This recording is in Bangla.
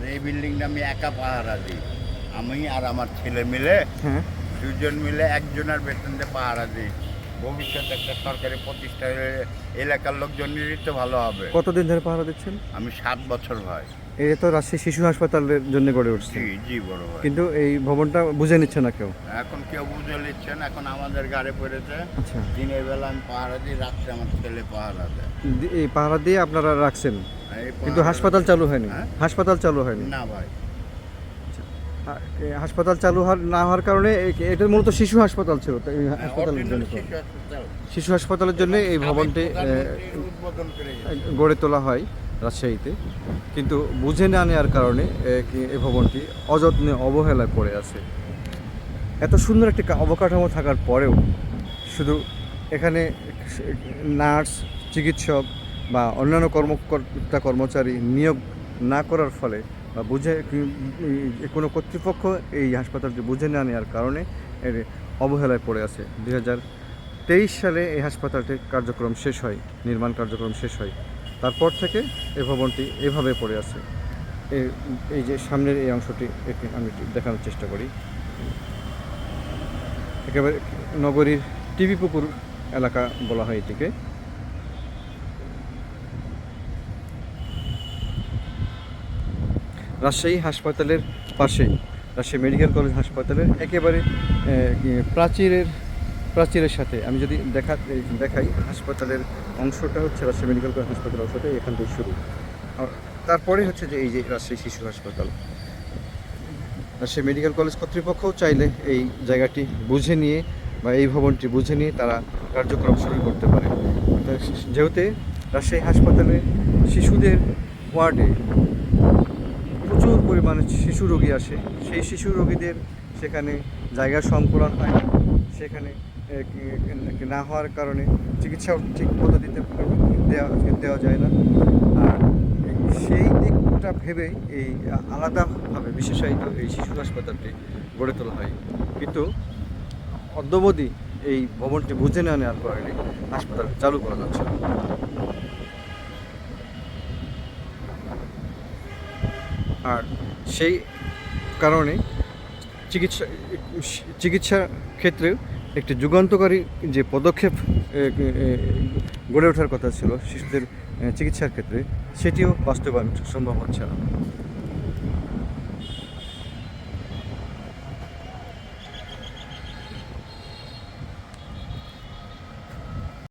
আর এই বিল্ডিংটা আমি একা পাহারা দিই। আমি আর আমার ছেলে মিলে দুজন মিলে একজনের বেতন দিয়ে পাহারা দিই ভবিষ্যতে একটা সরকারি প্রতিষ্ঠান হলে এলাকার লোকজনেরই তো ভালো হবে। কতদিন ধরে পাহারা দিচ্ছেন? আমি সাত বছর ভাই এটা তো রাজশাহী শিশু হাসপাতালের জন্য গড়ে উঠছে। জি জি বড় ভাই। কিন্তু এই ভবনটা বুঝে নিচ্ছে না কেউ। এখন কেউ বুঝে নিচ্ছেন এখন আমাদের গাড়ি পড়েছে। আচ্ছা। দিনের বেলা আমি পাহারা দিই রাত্রে আমার ছেলে পাহারা দেয়। এই পাহারা দিয়ে আপনারা রাখছেন? কিন্তু হাসপাতাল চালু হয়নি। হ্যাঁ? হাসপাতাল চালু হয়নি। না ভাই। হাসপাতাল চালু না হওয়ার কারণে এটা মূলত শিশু হাসপাতাল ছিল হ্যাঁ, হাসপাতালের জন্য শিশু হাসপাতালের জন্য এই ভবনটি। গড়ে তোলা হয় রাজশাহীতে। কিন্তু বুঝে না নেওয়ার কারণে এই ভবনটি অযত্নে অবহেলা করে আছে। এত সুন্দর একটি অবকাঠামো থাকার পরেও শুধু এখানে নার্স চিকিৎসক বা অন্যান্য কর্মকর্তা কর্মচারী নিয়োগ না করার ফলে বুঝে কি- এই কোনো কর্তৃপক্ষ এই হাসপাতালটি বুঝে না নেওয়ার কারণে এর অবহেলায় পড়ে আছে। দুই হাজার তেইশ সালে এই হাসপাতালটির কার্যক্রম শেষ হয়, নির্মাণ কার্যক্রম শেষ হয়। তারপর থেকে এই ভবনটি এভাবে পড়ে আছে। এই- যে সামনের এই অংশটি আমি দেখানোর চেষ্টা করি। একেবারে নগরীর টিভি পুকুর এলাকা বলা হয় এটিকে। রাজশাহী হাসপাতালের পাশেই, রাজশাহী মেডিকেল কলেজ হাসপাতালের একেবারে প্রাচীরের প্রাচীরের সাথে। আমি যদি দেখা দেখাই, হাসপাতালের অংশটা হচ্ছে রাজশাহী মেডিকেল কলেজ হাসপাতালের অংশটা, এখান থেকে শুরু। তারপরে হচ্ছে যে এই যে রাজশাহী শিশু হাসপাতাল। রাজশাহী মেডিকেল কলেজ কর্তৃপক্ষও চাইলে এই জায়গাটি বুঝে নিয়ে বা এই ভবনটি বুঝে নিয়ে তারা কার্যক্রম শুরু করতে পারে। যেহেতু রাজশাহী হাসপাতালে শিশুদের ওয়ার্ডে পরিমাণে শিশু রোগী আসে। সেই শিশু রোগীদের সেখানে জায়গা সংকুলন হয়। না সেখানে না হওয়ার কারণে চিকিৎসাও ঠিক মতো দিতে দেওয়া দেওয়া যায় না। আর সেই দিকটা ভেবে এই আলাদাভাবে বিশেষায়িত এই শিশু হাসপাতালটি গড়ে তোলা হয়। কিন্তু অদ্যবধি এই ভবনটি বুঝে না নেওয়ার কারণে হাসপাতাল চালু করা যাচ্ছে আর সেই কারণে চিকিৎসা চিকিৎসা ক্ষেত্রে একটি যুগান্তকারী যে পদক্ষেপ গড়ে ওঠার কথা ছিল শিশুদের চিকিৎসার ক্ষেত্রে, সেটিও বাস্তবায়ন সম্ভব হচ্ছে না।